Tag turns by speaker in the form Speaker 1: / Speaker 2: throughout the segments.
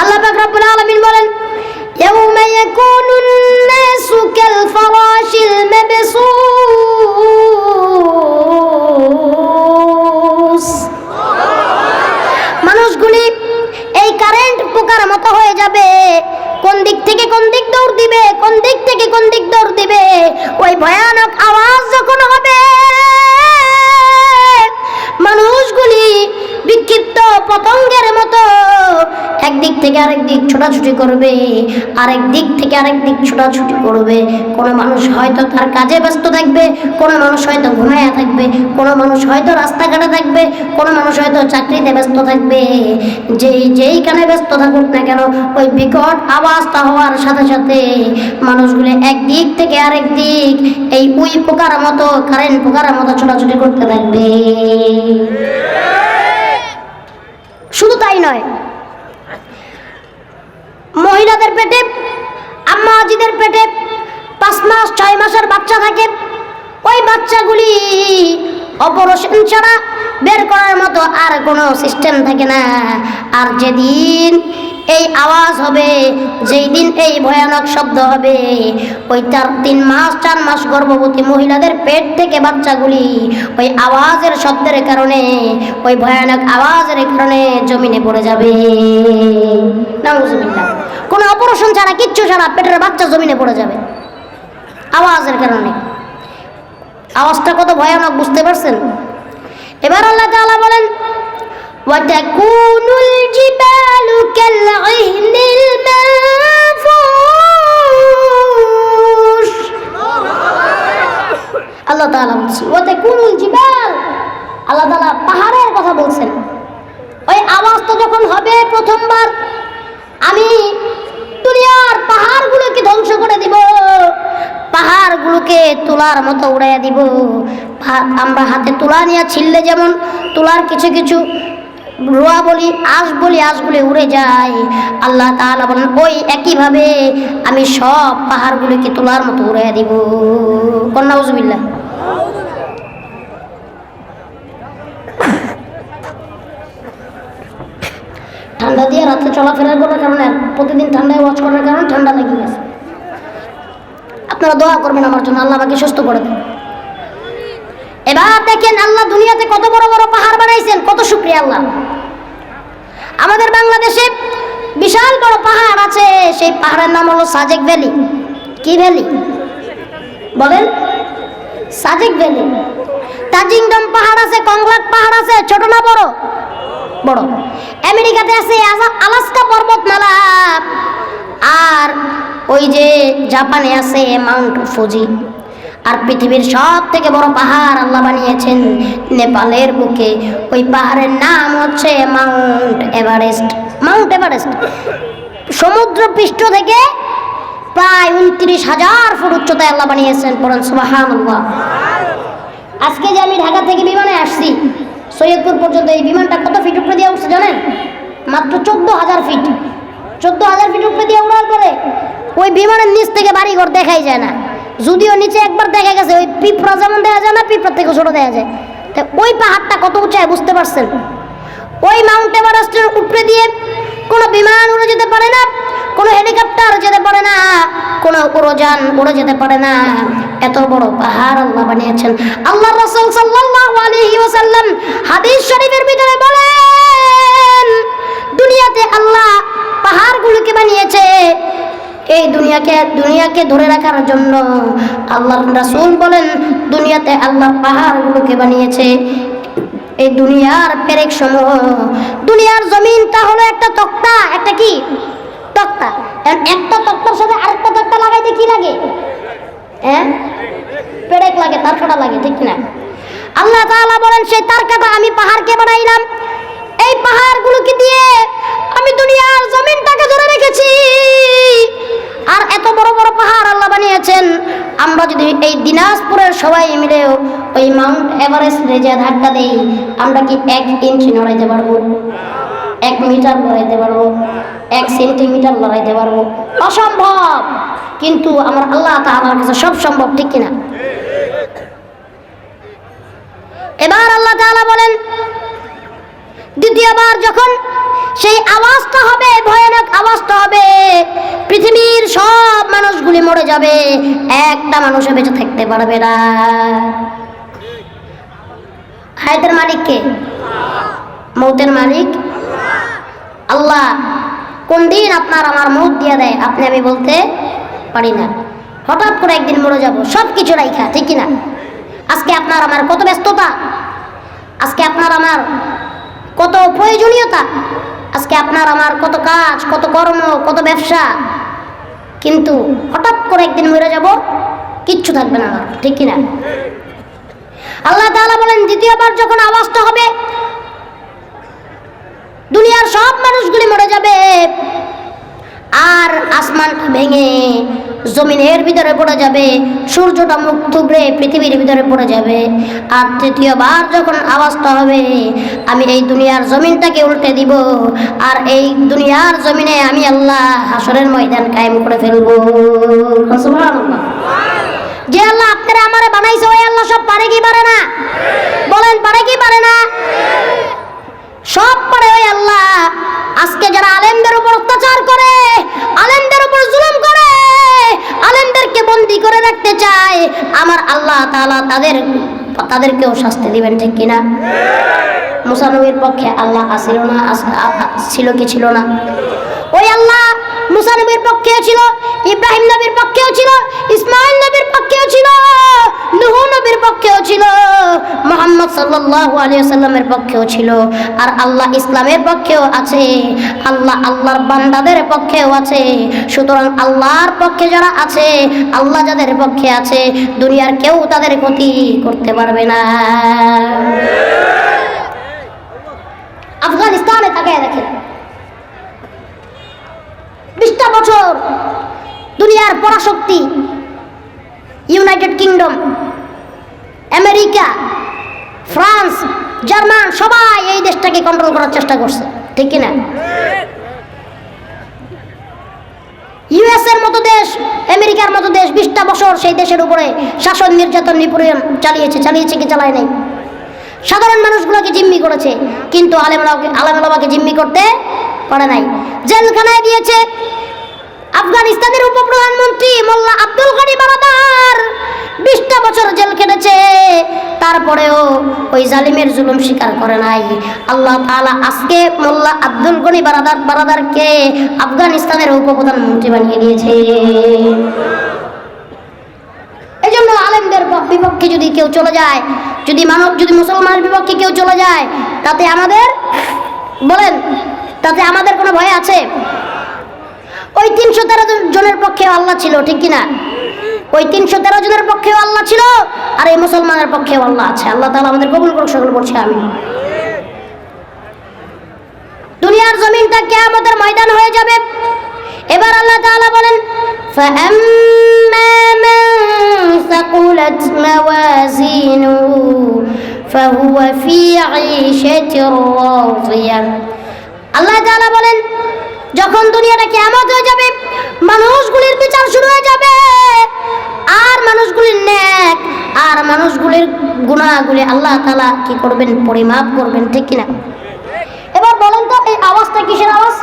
Speaker 1: আল্লাহ পাক রব্বুল আলামিন বলেন, ইয়াউমা ইয়াকুনুন নাসু কাল ফারাশিল মাবসুস। মানুষগুলি এই কারেন্ট পোকার মতো হয়ে যাবে। কোন দিক থেকে কোন দিক দৌড় দিবে, কোন দিক থেকে কোন দিক দৌড় দিবে, ওই ভয়ানক আওয়াজ যখন হবে, মানুষগুলি বিক্ষিপ্ত পতঙ্গের মতো একদিক থেকে আরেক দিক ছোটাছুটি করবে আরেক দিক থেকে আরেক দিক ছোটাছুটি করবে। কোনো মানুষ হয়তো তার কাজে ব্যস্ত থাকবে কোনো মানুষ হয়তো ঘুমায়া থাকবে কোনো মানুষ হয়তো রাস্তাঘাটে থাকবে কোনো মানুষ হয়তো চাকরিতে ব্যস্ত থাকবে। যেই যেইখানে ব্যস্ত থাকুক না কেন ওই বিকট আওয়াজটা হওয়ার সাথে সাথে মানুষগুলো একদিক থেকে আরেক দিক এই উই পোকার মতো কারেন্ট পোকার মতো ছোটাছুটি করতে থাকবে। শুধু তাই নয় মহিলাদের পেটে আম্মা পেটে পাঁচ মাস, ছয় মাসের বাচ্চা থাকে, ওই বাচ্চাগুলি অপারেশন ছাড়া বের করার মতো আর কোনো সিস্টেম থাকে না। আর যেদিন এই আওয়াজ হবে, যেই দিন এই ভয়ানক শব্দ হবে, ওই চার তিন মাস, চার মাস গর্ভবতী মহিলাদের পেট থেকে বাচ্চাগুলি ওই আওয়াজের শব্দের কারণে, ওই ভয়ানক আওয়াজের কারণে জমিনে পড়ে যাবে। নাউজুবিল্লাহ। কোনো অপারেশন ছাড়া কিচ্ছু ছাড়া পেটের বাচ্চা জমিনে পড়ে যাবে আওয়াজের কারণে আওয়াজটা কত ভয়ানক বুঝতে পারছেন এবার আল্লাহ তাআলা বলেন وتكون الجبال كالعهن المنفوش আল্লাহ তাআলা বলছেন ওয়াতাকুনুল জিবাল আল্লাহ তাআলা পাহাড়ের কথা বলছেন ওই আওয়াজটা যখন হবে প্রথমবার আমি দুনিয়ার পাহাড়গুলোকে ধ্বংস করে দিব। পাহাড়গুলোকে তোলার মতো উড়াইয়া দিব। আমরা হাতে তুলা নিয়ে ছিললে যেমন তোলার কিছু কিছু রোয়া বলি, আঁশ বলি, আঁশগুলি উড়ে যায়। আল্লাহ তাআলা বলেন, ওই একইভাবে আমি সব পাহাড়গুলিকে তোলার মতো উড়াইয়া দিব। কন্যাউজবিল্লা ঠান্ডা দিয়ে রাত্রে চলাফেরা আর প্রতিদিন ঠান্ডায় ওয়াচ করার কারণে ঠান্ডা লেগে গেছে আপনারা দোয়া করবেন আমার জন্য, আল্লাহ আমাকে সুস্থ করে দেন। এবার দেখেন আল্লাহ দুনিয়াতে কত বড় বড় পাহাড় বানাইছেন, কত শুক্রিয়া আল্লাহ। আমাদের বাংলাদেশে বিশাল বড় পাহাড় আছে, সেই পাহাড়ের নাম হলো সাজেক ভ্যালি। কি ভ্যালি? বলেন। সাজেক ভ্যালি। তাজিংডম পাহাড় আছে, কংলাক পাহাড় আছে, ছোট না বড়? বড়। আমেরিকাতে আছে আলাস্কা পর্বতমালা। আর ওই যে জাপানে আছে মাউন্ট ফুজি। আর পৃথিবীর সব থেকে বড় পাহাড় আল্লাহ বানিয়েছেন নেপালের বুকে। ওই পাহাড়ের নাম হচ্ছে মাউন্ট এভারেস্ট। Mount Everest. সমুদ্র পৃষ্ঠ থেকে প্রায় উনত্রিশ হাজার ফুট উচ্চতায় আল্লাহ বানিয়েছেন পড়েন সুবাহান আজকে যে আমি ঢাকা থেকে বিমানে আসছি সৈয়দপুর পর্যন্ত এই বিমানটা কত ফিট উপরে দিয়ে উঠছে জানেন? মাত্র চোদ্দ হাজার ফিট চোদ্দ হাজার ফিট উপরে দিয়ে উড়ার পরে ওই বিমানের নিচ থেকে বাড়িঘর দেখাই যায় না। যদিও নিচে একবার দেখা গেছে, ওই পিঁপড়া যেমন দেখা যায় না পিঁপড়া থেকে ছোটো দেখা যায়। তা ওই পাহাড়টা কত উঁচায় বুঝতে পারছেন? ওই মাউন্ট এভারেস্টের উপরে দিয়ে কোনো বিমান উড়ে যেতে পারে না। কোনো হেলিকপ্টার যেতে পারে না, কোনো উড়োযান উড়ে যেতে পারে না। এত বড় পাহাড় আল্লাহ বানিয়েছেন। আল্লাহ রাসূল সাল্লাল্লাহু আলাইহি ওয়াসাল্লাম হাদিস শরীফের ভিতরে বলেন, দুনিয়াতে আল্লাহ পাহাড়গুলোকে বানিয়েছে। এই দুনিয়াকে দুনিয়াকে ধরে রাখার জন্য আল্লাহ রাসূল বলেন, দুনিয়াতে আল্লাহ পাহাড়গুলোকে বানিয়েছে। এই দুনিয়ার পেরেক সমূহ দুনিয়ার জমিনটা হলো একটা তক্তা, একটা কি? তক্তা। একটা তক্তার সাথে আরেকটা তক্তা লাগাইতে কি লাগে? হ্যাঁ? পেরেক লাগে তার কাটা লাগে, ঠিক না আল্লাহ তাআলা বলেন, সেই তার কাটা আমি পাহাড়কে বানাইলাম। এই পাহাড়গুলোকে দিয়ে আমি দুনিয়ার জমিনটাকে ধরে রেখেছি। আর এত বড় বড় পাহাড় আল্লাহ বানিয়েছেন। আমরা যদি এই দিনাজপুরের সবাই মিলে ওই মাউন্ট এভারেস্ট রেজে ধাক্কা দেই, আমরা কি এক ইঞ্চি নড়াইতে পারব? এক মিটার লড়াইতে পারব, এক সেন্টিমিটার লড়াইতে পারব। অসম্ভব! কিন্তু আমার আল্লাহ তাহার কাছে সব সম্ভব, ঠিক কিনা? এবার আল্লাহ তাহলে বলেন, দ্বিতীয়বার যখন সেই আওয়াজটা হবে, ভয়ানক আওয়াজটা হবে, পৃথিবীর সব মানুষগুলি মরে যাবে, একটা মানুষও বেঁচে থাকতে পারবে না। হায়তের মালিককে? মৌতের মালিক আল্লাহ, কোন দিন আপনার আমার মুখ দিয়ে দেয়? আপনি আমি বলতে পারি না। হঠাৎ করে একদিন মরে যাব সব কিছু রাইখা, ঠিক কিনা? আজকে আপনার আমার কত ব্যস্ততা? আজকে আপনার আমার কত প্রয়োজনীয়তা? আজকে আপনার আমার কত কাজ, কত কর্ম, কত ব্যবসা? কিন্তু হঠাৎ করে একদিন মরে যাব, কিচ্ছু থাকবে না আমার, ঠিক কিনা? আল্লাহ তাআলা বলেন, দ্বিতীয়বার যখন আওয়াজটা হবে দুনিয়ার সব মানুষগুলি মরে যাবে। আর আসমানটা ভেঙে জমিনের ভিতরে পড়ে যাবে। সূর্যটা মুখ থুবড়ে পৃথিবীর ভিতরে পড়ে যাবে। আর তৃতীয়বার যখন আওয়াজটা হবে, আমি এই দুনিয়ার জমিনটাকে উল্টে দিব। আর এই দুনিয়ার জমিনে আমি আল্লাহ হাসরের ময়দান কায়েম করে ফেলব। যে আল্লাহ আপনারা আমারে বানাইছে, ওই আল্লাহ সব পারে কি পারে না? বলেন আমার আল্লাহ তালা তাদের, তাদেরকেও শাস্তি দিবেন, ঠিক কিনা? মুসানবীর পক্ষে আল্লাহ আসিল না ছিল কি ছিল না? ওই আল্লাহ মুসানবীর পক্ষেও ছিল, ইব্রাহিম নবীর পক্ষেও ছিল, ইসমাইল নবীর পক্ষেও ছিল। নুহ নবীর পক্ষেও ছিল, মোহাম্মদ সাল্লাল্লাহু আলাইহি সাল্লামের পক্ষেও ছিল, আর আল্লাহ ইসলামের পক্ষেও আছে, আল্লাহ আল্লাহর বান্দাদের পক্ষেও আছে। সুতরাং আল্লাহর পক্ষে যারা আছে, আল্লাহ যাদের পক্ষে আছে, দুনিয়ার কেউ তাদের ক্ষতি করতে পারবে না। আফগানিস্তানে তাকায় দেখেন। বিশটা বছর দুনিয়ার পরাশক্তি United Kingdom America France German সবাই এই দেশটাকে কন্ট্রোল করার চেষ্টা করছে, ঠিক কিনা? ইউএস এর মতো দেশ আমেরিকার মতো দেশ, বিশটা বছর সেই দেশের উপরে শাসন, নির্যাতন, নিপীড়ন চালিয়েছে চালিয়েছে কি চালায় নাই? সাধারণ মানুষগুলোকে জিম্মি করেছে, কিন্তু আলেমলাকে আলেমলামাকে জিম্মি করতে পারে নাই। জেলখানায় দিয়েছে আফগানিস্তানের উপপ্রধানমন্ত্রী মোল্লা আব্দুল গানি বারাদার বিশটা বছর জেল কেটেছে তারপরেও ওই জালিমের জুলুম স্বীকার করে নাই। আল্লাহ তাআলা আজকে মোল্লা আব্দুল গনি বারাদার বারাদারকে আফগানিস্তানের উপপ্রধানমন্ত্রী বানিয়ে দিয়েছে। এই জন্য আলেমদের বিপক্ষে যদি কেউ চলে যায়, যদি মানব যদি মুসলমানের বিপক্ষে কেউ চলে যায়, তাতে আমাদের বলেন, তাতে আমাদের কোনো ভয় আছে? ওই তিনশো তেরো জনের পক্ষে আল্লাহ ছিল ঠিক কিনা ওই তিনশো তেরো জনের পক্ষেও আল্লাহ ছিল আর এই মুসলমানের পক্ষেও আল্লাহ আছে আল্লাহ তাআলা আমাদের কবুল করুক সকল বলছে আমি দুনিয়ার জমিনটা কেয়ামতের ময়দান হয়ে যাবে এবার আল্লাহ তাআলা বলেন فأما من ثقلت موازينه فهو في عيشة راضية আল্লাহ তাআলা বলেন যখন দুনিয়াটা কেয়ামত হয়ে যাবে, মানুষগুলির বিচার শুরু হয়ে যাবে। আর মানুষগুলির ন্যাক, আর মানুষগুলির গুণাগুলি আল্লাহ তাআলা কি করবেন, পরিমাপ করবেন, ঠিক কিনা? এবার বলেন তো, এই আওয়াজটা কিসের আওয়াজ?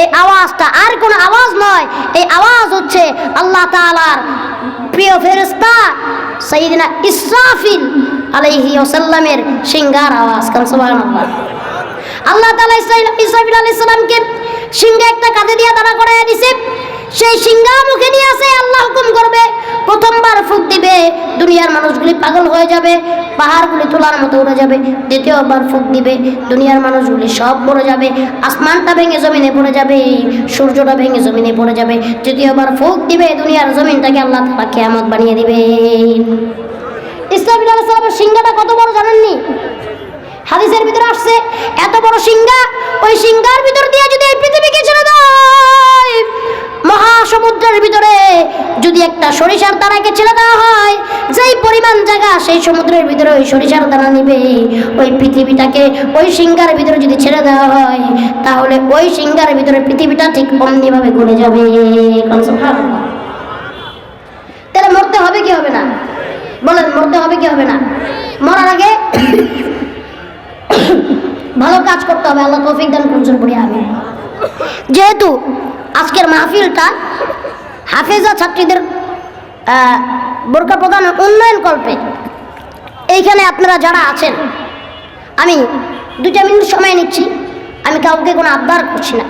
Speaker 1: এই আওয়াজটা আর কোন আওয়াজ নয়, এই আওয়াজ হচ্ছে আল্লাহ তাআলার প্রিয় ফেরেশতা সাইয়্যিদিনা ইসরাফিল আলাইহি ওয়াসাল্লামের সিঙ্গার আওয়াজ। কারণ সুবহানাল্লাহ। আল্লাহ তাআলা ইসরাইল ইসরাফিল আলাইহিস সালামকে সিংহে একটা কাঁধে দিয়ে দাঁড়া করায় দিছে। সেই সিংহা মুখে নিয়ে আসে আল্লাহ হুকুম করবে, প্রথমবার ফুক দিবে, দুনিয়ার মানুষগুলি পাগল হয়ে যাবে, পাহাড়গুলি তোলার মতো উড়ে যাবে, দ্বিতীয়বার ফুক দিবে, দুনিয়ার মানুষগুলি সব পড়ে যাবে, আসমানটা ভেঙে জমিনে পড়ে যাবে সূর্যটা ভেঙে জমিনে পড়ে যাবে, তৃতীয়বার ফুক দিবে, দুনিয়ার জমিনটাকে আল্লাহ তাআলা কিয়ামত বানিয়ে দিবে ইসলাম সিংহাটা কত বড় জানেননি? হাদিসের ভিতরে আসছে, এত বড় সিংহা, ওই সিংহার ভিতর দিয়ে যদি এই পৃথিবীকে ছেড়ে দেয়, মহাসমুদ্রের ভিতরে যদি একটা সরিষার দানাকে ছেড়ে দেওয়া হয়, যেই পরিমাণ জায়গা সেই সমুদ্রের ভিতরে ওই সরিষার দানা নিবে, ওই পৃথিবীটাকে ওই সিংহার ভিতরে যদি ছেড়ে দেওয়া হয়, তাহলে ওই সিংহার ভিতরে পৃথিবীটা ঠিক অমনিভাবে ঘুরে যাবে। তাহলে মরতে হবে কি হবে না? বলেন, মরতে হবে কি হবে না? মরার আগে ভালো কাজ করতে হবে, আল্লাহ তৌফিক দান করছেন পড়ি আমি যেহেতু আজকের মাহফিলটা হাফেজা ছাত্রীদের বোরকা প্রদান উন্নয়ন কল্পে, এইখানে আপনারা যারা আছেন, আমি দুইটা মিনিট সময় নিচ্ছি, আমি কাউকে কোনো আবদার করছি না।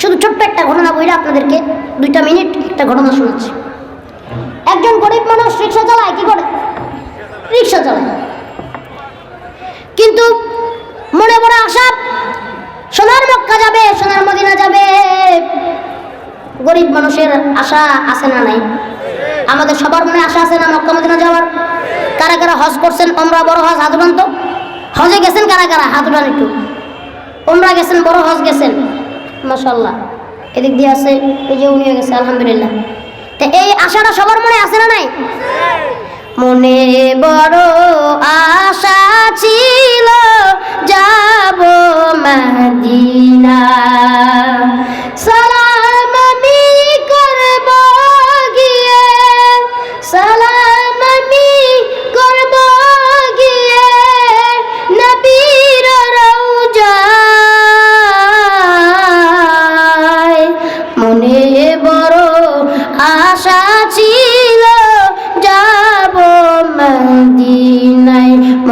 Speaker 1: শুধু ছোট্ট একটা ঘটনা বইলে আপনাদেরকে দুইটা মিনিট একটা ঘটনা শোনাচ্ছি। একজন গরিব মানুষ রিক্সা চালায়, কি করে? রিক্সা চালায়। কিন্তু মনে মনে আশা, সোনার মক্কা যাবে, সোনার মদিনা যাবে। গরিব মানুষের আশা আছে না নাই? আমাদের সবার মনে আশা আছে না মক্কা মদিনা যাওয়ার? কারা কারা হজ করছেন? ওমরা বড় হজ হাত তো। হজে গেছেন কারা কারা? হাত একটু। ওমরা গেছেন, বড় হজ গেছেন। মাশাল্লাহ এদিক দিয়ে আছে, এই যে উনিও গেছে, আলহামদুলিল্লাহ। তো এই আশাটা সবার মনে আছে না নাই? মনে বড় আশা ছিল, যাব মদিনা সালাম আমি করব গিয়ে, সালাম আমি করব গিয়ে, নবীর রওজায় মনে বড় আশা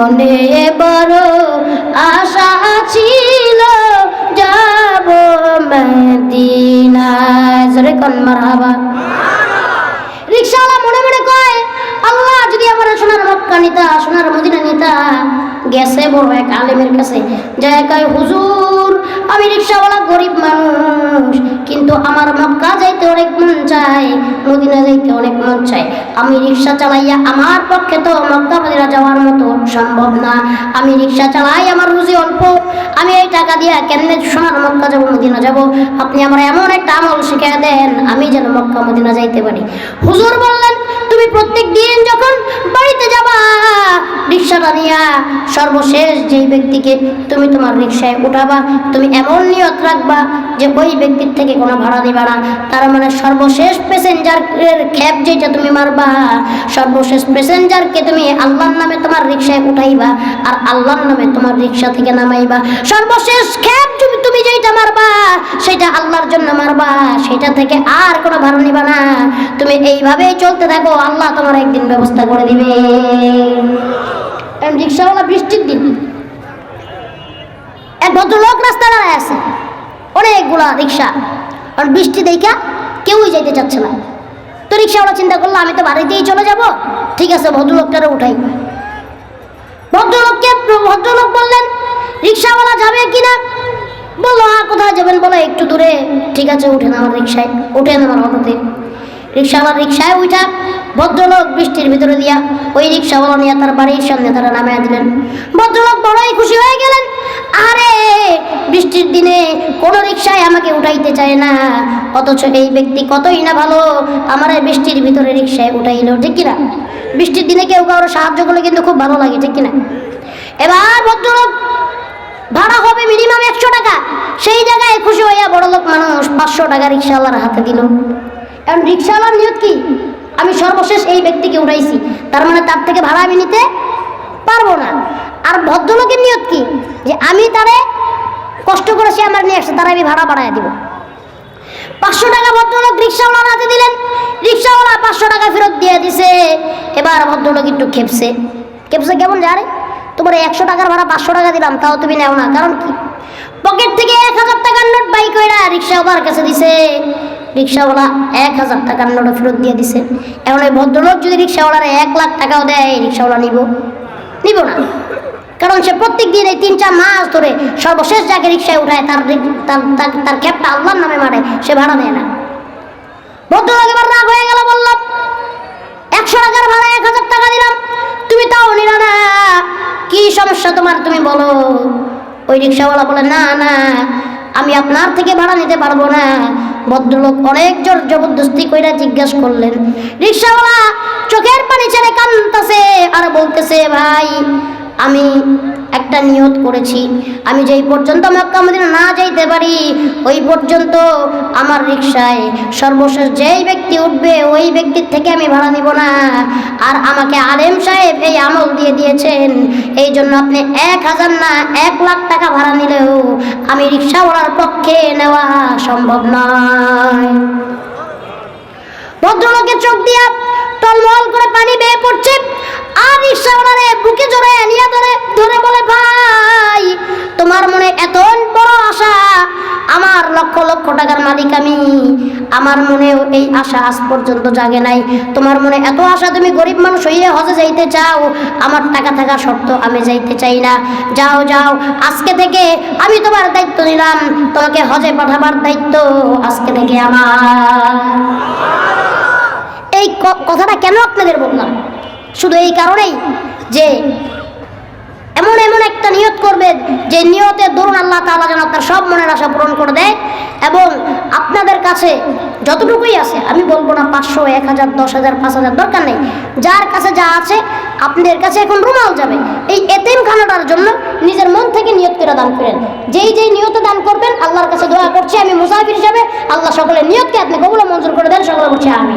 Speaker 1: মনে বড় আশা ছিল, যাব মদিনায়। জোরে কোন মারহাবা। রিক্সাওয়ালা মনে মনে কয়, আল্লাহ, যদি আমার সোনার মক্কা নিতা, সোনার মদিনা নিতা, গেছে বড় এক আলেমের কাছে। যায় কয়, হুজুর আমি রিক্সাওয়ালা গরিব মানুষ, কিন্তু আমার মক্কা যাইতে অনেক মন চায়, মদিনা যাইতে অনেক মন চায়। আমি রিক্সা চালাইয়া আমার পক্ষে তো মক্কা মদিনা যাওয়ার মতো সম্ভব না। আমি রিক্সা চালাই, আমার রুজি অল্প। আমি এই টাকা দিয়া কেমনে সোনার মক্কা যাব, মদিনা যাব? আপনি আমার এমন একটা আমল শিখিয়ে দেন, আমি যেন মক্কা মদিনা যাইতে পারি। হুজুর বললেন তুমি প্রত্যেক দিন যখন বাড়িতে যাবা, রিক্সাটা নিয়া সর্বশেষ যেই ব্যক্তিকে তুমি তোমার রিক্সায় উঠাবা, তুমি এমন নিয়ত রাখবা যে ওই ব্যক্তির থেকে কোনো ভাড়া দিবা না। তার মানে সর্বশেষ প্যাসেঞ্জারের খ্যাপ যেটা তুমি মারবা, সর্বশেষ প্যাসেঞ্জারকে তুমি আল্লাহর নামে তোমার রিক্সায় উঠাইবা আর আল্লাহর নামে তোমার রিক্সা থেকে নামাইবা। সর্বশেষ খ্যাপ তুমি যেটা মারবা, সেটা আল্লাহর জন্য মারবা, সেটা থেকে আর কোনো ভাড়া নিবা না। তুমি এইভাবেই চলতে থাকো, আল্লাহ তোমার একদিন ব্যবস্থা করে দিবে। রিক্সাওয়ালা বৃষ্টির দিন। এক ভদ্রলোক রাস্তা দাঁড়ায় আছে। অনেকগুলা রিক্সা। আর বৃষ্টি দেখা কেউই যাইতে চাচ্ছে না। তো রিক্সাওয়ালা চিন্তা করল, আমি তো বাড়িতেই চলে যাব। ঠিক আছে, ভদ্রলোকটারে উঠাই। ভদ্রলোককে ভদ্রলোক বললেন, রিক্সাওয়ালা যাবে কিনা? হ্যাঁ কোথায় যাবেন? বলো, একটু দূরে। ঠিক আছে, উঠেন আমার রিক্সায় উঠেন আমার অটোতে। রিক্সাওয়ালা রিক্সায় উঠা, ভদ্রলোক বৃষ্টির ভিতরে দিয়া ওই রিক্সাওয়ালা নিয়ে তার বাড়ির সামনে তারা নামিয়ে দিলেন। ভদ্রলোক বড়ই খুশি হয়ে গেলেন। আরে, বৃষ্টির দিনে কোন রিক্সায় আমাকে উঠাইতে চায় না। অথচ এই ব্যক্তি কতই না ভালো, আমার বৃষ্টির ভিতরে রিক্সায় উঠাইলো, ঠিক কিনা? বৃষ্টির দিনে কেউ কারও সাহায্য করলে কিন্তু খুব ভালো লাগে, ঠিক কিনা? এবার ভদ্রলোক ভাড়া হবে মিনিমাম একশো টাকা। সেই জায়গায় খুশি হইয়া বড় লোক মানুষ পাঁচশো টাকা রিক্সাওয়ালার হাতে দিল। এখন রিক্সাওয়ালার নিয়ত কি? আমি সর্বশেষ এই ব্যক্তিকে উঠাইছি। তার মানে তার থেকে ভাড়া আমি নিতে পারব না। আর ভদ্রলোকের নিয়ত কি? যে আমি তারে কষ্ট করে সে আমার নিয়ে আসছে, তারা আমি ভাড়া বাড়ায় দিব। পাঁচশো টাকা ভদ্রলোক রিক্সাওয়ালার হাতে দিলেন। রিক্সাওয়ালা পাঁচশো টাকা ফেরত দিয়ে দিছে। এবার ভদ্রলোক একটু খেপছে। খেপছে কেমন জানে? তোমার একশো টাকার ভাড়া পাঁচশো টাকা দিলাম, তাও তুমি নেও না। কারণ কি? পকেট থেকে এক হাজার টাকার নোট বাই কইরা রিক্সাওয়ালার কাছে দিছে। রিক্সাওয়ালা এক হাজার টাকার নোট ফেরত দিয়ে দিছে। এখন ওই ভদ্রলোক যদি রিক্সাওয়ালার এক লাখ টাকাও দেয় রিক্সাওয়ালা নিব। নিব না। কারণ সে প্রত্যেক দিন এই তিন চার মাস ধরে সর্বশেষ যাকে রিক্সায় উঠায়, তার তার ক্যাবটা আল্লাহর নামে মারে, সে ভাড়া দেয় না। ভদ্রলোক এবার রাগ হয়ে গেল বললাম একশো টাকার ভাড়া এক হাজার টাকা তোমার তুমি বলো, ওই রিক্সাওয়ালা বলে, না না, আমি আপনার থেকে ভাড়া নিতে পারব না। ভদ্রলোক অনেক জোর জবরদস্তি কইরা জিজ্ঞাসা করলেন। রিক্সাওয়ালা চোখের পানি ছেড়ে কান্তাছে আর বলতেছে, ভাই, আমি একটা নিয়ত করেছি। আমি যেই পর্যন্ত মক্কা মদিনা না যাইতে পারি, ওই পর্যন্ত আমার রিক্সায় সর্বশেষ যেই ব্যক্তি উঠবে, ওই ব্যক্তির থেকে আমি ভাড়া নিব না। আর আমাকে আলেম সাহেব এই আমল দিয়ে দিয়েছেন। এই জন্য আপনি এক হাজার না, এক লাখ টাকা ভাড়া নিলেও আমি রিক্সাওয়ালার পক্ষে নেওয়া সম্ভব নয়। ভদ্রলোকের চোখ দিয়া টলমল করে পানি বেয়ে পড়ছে। বুকে জড়ে নিয়ে ধরে ধরে বলে, ভাই, তোমার মনে এত বড় আশা? আমার লক্ষ লক্ষ টাকার মালিক আমি। আমার মনেও এই আশা আজ পর্যন্ত জাগে নাই। তোমার মনে এত আশা তুমি গরিব মানুষ হইয়ে হজে যাইতে চাও? আমার টাকা থাকা শর্ত আমি যাইতে চাই না। যাও যাও, আজকে থেকে আমি তোমার দায়িত্ব নিলাম। তোমাকে হজে পাঠাবার দায়িত্ব আজকে থেকে আমার। এই কথাটা কেন আপনাদের বললাম? শুধু এই কারণেই যে এমন এমন একটা নিয়ত করবেন যে নিয়তের দরুন আল্লাহ তাআলা যেন আপনার সব মনের আশা পূরণ করে দেয় এবং আপনাদের কাছে যতটুকুই আছে, আমি বলব না পাঁচশো, এক হাজার, দশ হাজার, পাঁচ হাজার, দরকার নেই। যার কাছে যা আছে, আপনাদের কাছে এখন রুমাল যাবে। এই এতিম খানাটার জন্য নিজের মন থেকে নিয়ত করে দান করেন। যেই যেই নিয়তে দান করবেন, আল্লাহর কাছে দোয়া করছি আমি মুসাফির হিসাবে, আল্লাহ সকলের নিয়তকে আপনি কবুল মঞ্জুর করে দেন। সকলে বলছি আমি